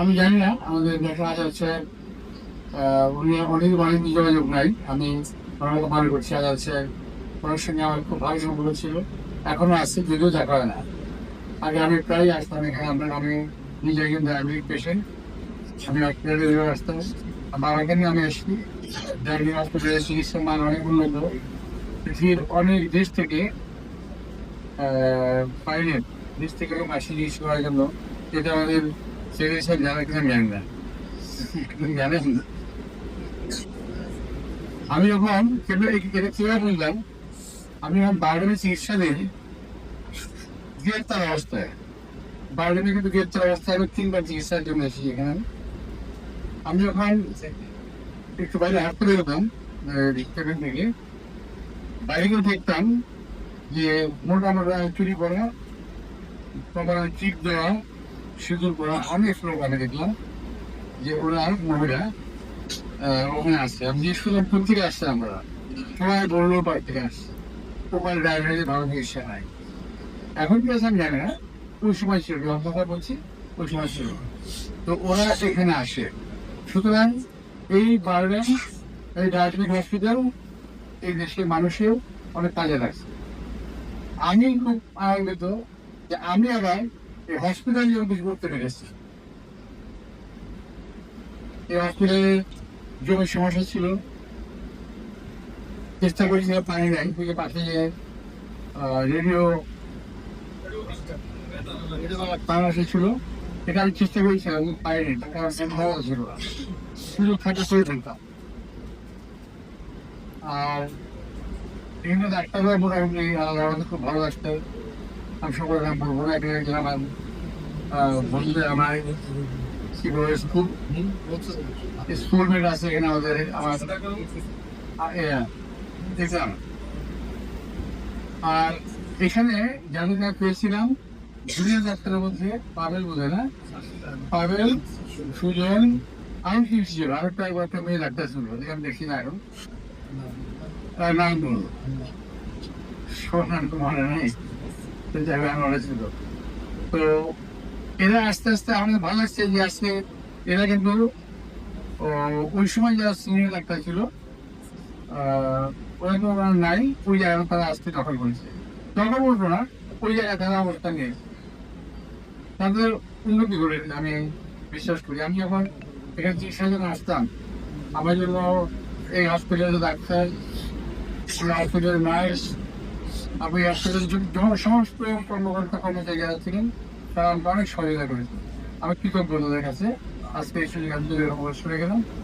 আমি জানি না, আমাদের দেখা আছে হচ্ছে উনি অনেক অনেক যোগাযোগ নাই। আমি ওনাকে মনে করছি আর হচ্ছে ওনার সঙ্গে আমার খুব ভালো সম্পর্ক ছিল। এখনও আসছে যদিও দেখা হয় না। আগে আমি প্রায় আসতাম এখানে, আমরা আমি নিজে কিন্তু ডায়াবেটিক পেশেন্ট আমি হসপিটালে আসতাম। বাবাকে নিয়ে আমি আসছি। ডায়াবেটিক হসপিটালে চিকিৎসার মান অনেক উন্নত। পৃথিবীর অনেক দেশ থেকে বাইরের দেশ থেকে আসি চিকিৎসা করার জন্য। এটা আমাদের জানা কিনা জানি না আপনি জানেন আমি যখন এটা কীভাবে আমি যখন বারডেমে চিকিৎসা দিই গ্রেপ্তার অবস্থায় বারডেমে কিন্তু গ্রেপ্তার অবস্থায় আমি তিনবার চিকিৎসার জন্য এসেছি এখানে আমি যখন একটু বাইরে হাঁটতে বেরোতাম রেস্টুরেন্ট থেকে বাইরে গিয়ে দেখতাম যে মোটা মোটা চুরি করা তোমার চিপ দেওয়া সিঁদুর করা অনেক লোক আমি দেখলাম যে ওরা মহিলা ওখানে আসছে আমি জিজ্ঞেস করলাম কোন থেকে আসছে আমরা, সবাই বলল বাড়ি থেকে আসছে। ওখানে ড্রাইভারের ভালো চিকিৎসা নাই। এখন কি আমি জানি না। ওই সময় ছিল কথা বলছি, ওই সময় ছিল। তো ওরা এখানে আসে। সুতরাং এই বারডেন এই ডায়াবেটিক হসপিটাল, এই দেশের মানুষের অনেক কাজে লাগছে। আমি খুব আনন্দিত যে আমি আবার এই হসপিটাল কিছু করতে পেরেছি এই হসপিটালে জমির সমস্যা ছিল চেষ্টা করেছিলাম পানি নাই থেকে পাশে রেডিও ছিল এটা আমি চেষ্টা করেছিলাম পাইনি ভালো ছিল। সুযোগ থাকলে করে ফেলতাম আর বিভিন্ন ডাক্তাররা মোটামুটি আলাদা খুব ভালো ডাক্তার সকলের নাম বলব না এটা আমার বন্ধুদের আমার কি বলে, স্কুল স্কুলমেট আছে এখানে আমাদের, আমার দেখলাম। আর এখানে যাদের কাছে পেয়েছিলাম জুনিয়র ডাক্তারের মধ্যে পাবেল বোধ না? পাবেল, সুজন আরও কি ছিল, আর একটা একবার একটা মেয়ে ডাক্তার ছিল আমি দেখি না এখন। তার নাম বলব। সোনার মনে নেই যাই হোক, ছিল তো এরা আস্তে আস্তে আমাদের ভালো লাগছে যে আজকে এরা কিন্তু ওই সময় যারা সিনিয়র ডাক্তার ছিল ওরা তো ওরা নাই ওই জায়গাটা তারা আসতে দখল করেছে। দখল বলব না ওই জায়গায় তারা অবস্থান নিয়েছে তাদের উন্নতি করে আমি বিশ্বাস করি। আমি যখন এখানে চিকিৎসার জন্য আসতাম আমার জন্য এই হসপিটালে ডাক্তার হসপিটালের নার্স আমি হসপিটালের সমস্ত কর্মকর্তা কর্মচারী ছিলেন তারা আমাকে অনেক সহযোগিতা করেছে আমি কৃতজ্ঞ তাদের কাছে। আজকে এই সুযোগ আমি গেলাম।